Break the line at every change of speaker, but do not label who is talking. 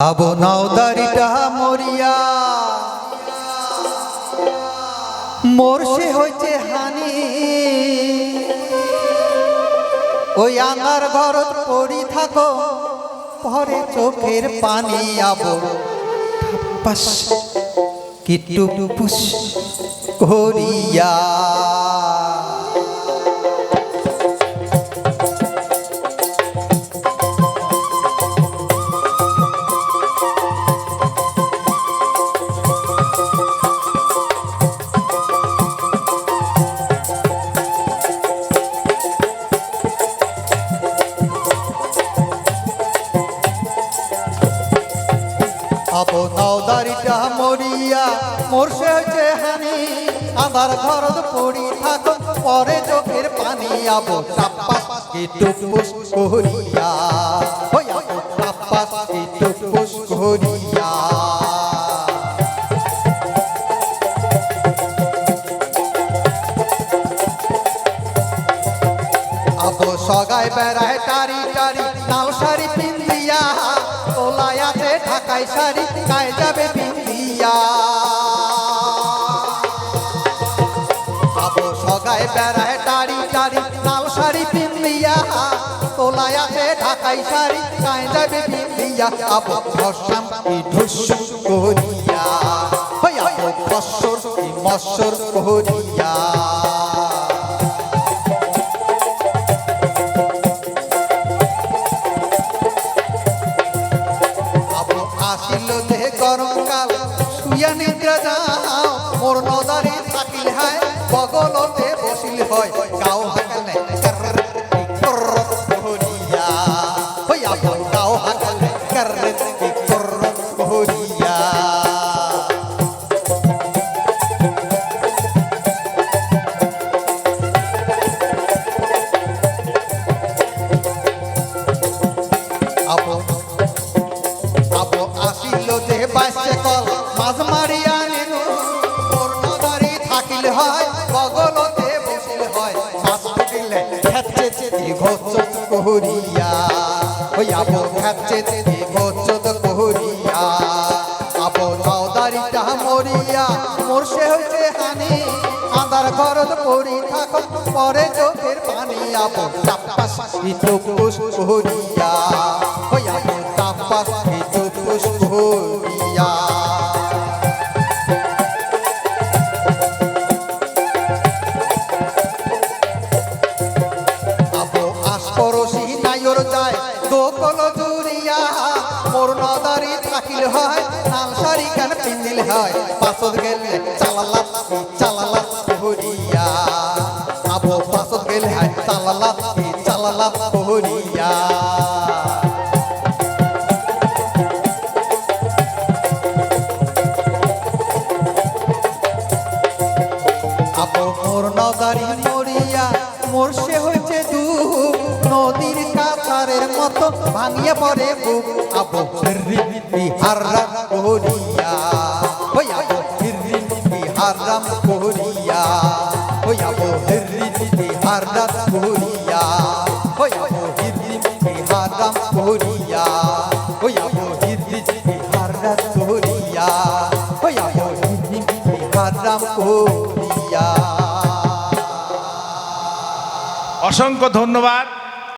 আবো নাওদারিটা মরিয়া। মোর সে হইছে হানি। ওই আঙ্গার ঘরত পড়ি থাকো, পরে চোখের পানি আবো। পাস কিটু পুস করিয়া। আবো নাওদারিটা মরিয়া, মোর সে হইছে হানি আমার ঘর পড়ি থাকো পরে চোখের পানি আবো টাপ্পাস কি টুপুস করিয়া। হই আবো টাপ্পাস করিয়া। আবো সগাই বেড়ায় টারি টারি ঢাকাই শাড়ি গায়ে যাবে পিন্দিয়া আবো সগাই বেড়ায় টারি টারি নাল শাড়ি পিন্দিয়া তোলায় আছে ঢাকাই শাড়ি গায়ে যাবে পিন্দিয়া আবো ফসাম কি করিয়া। হই আবো ফসর মসর করিয়া। গরমকাল শুয়া নিদ্রা যাও মোর নদারি থাকিল হায়, বগলতে বসিল হয়। গাও হাকালে গাও হাকালে, কররে থাকিল হয়, বগলতে বসিল হয়। মাছ ফুটিলে খেচ্ছে চেতি ঘোচত কহরিয়া। ওই আবো খেচ্ছে চেতি ঘোচত কহরিয়া। আবো নদারিটা মরিয়া, মোর সে হইছে হানি। আন্দার ঘরত পড়ি থাকো, পরে চোখের পানি। আবো টাপ্পাস ইটুকুস কহরিয়া। ওই আবো টাপ্পাস যায়। দোকল জুরিয়া মোর নদারি থাকিল হয় নাল শাড়ি কেন পিন্দিল গেলে কাছারের মতো ভাঙিয়ে বুক। আবো বিহারাম করিয়া ওই আবো করিয়া ওই আবো বিহারাম করিয়া ওই আবো করিয়া ওই আবো বিহারাম করিয়া ওই আবো করিয়া
অসংখ্য ধন্যবাদ।